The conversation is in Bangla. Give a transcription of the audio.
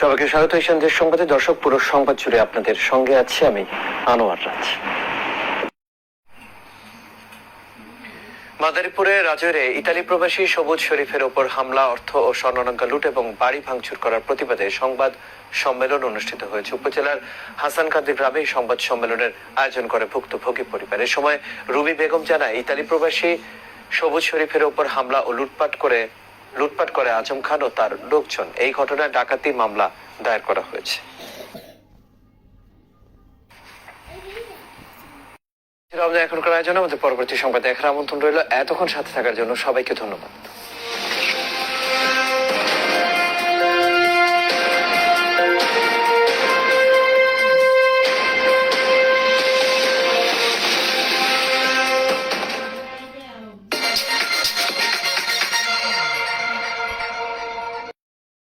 সবাইকে স্বাগত। সন্ধ্যের সংবাদে দর্শক, পুরো সংবাদ জুড়ে আপনাদের সঙ্গে আছি আমি, আনোয়ার রাজ। মাদারীপুরে রাজৈরে ইতালি প্রবাসী সবুজ শরীফের ওপর হামলা, অর্থ ও স্বর্ণলঙ্কা লুট এবং বাড়ি ভাঙচুর করার প্রতিবাদে সংবাদ সম্মেলন অনুষ্ঠিত হয়েছে। উপজেলার হাসানকান্দি গ্রামে এই সংবাদ সম্মেলনের আয়োজন করে ভুক্তভোগী পরিবার। এ সময় রুবি বেগম জানায়, ইতালি প্রবাসী সবুজ শরীফের ওপর হামলা ও লুটপাট করে লুটপাট করে আজম খান ও তার লোকজন। এই ঘটনায় ডাকাতি মামলা দায়ের করা হয়েছে। এখনকার আয়োজন আমাদের পরবর্তী সংবাদ দেখার আমন্ত্রণ রইল। এতক্ষণ সাথে থাকার জন্য সবাইকে ধন্যবাদ।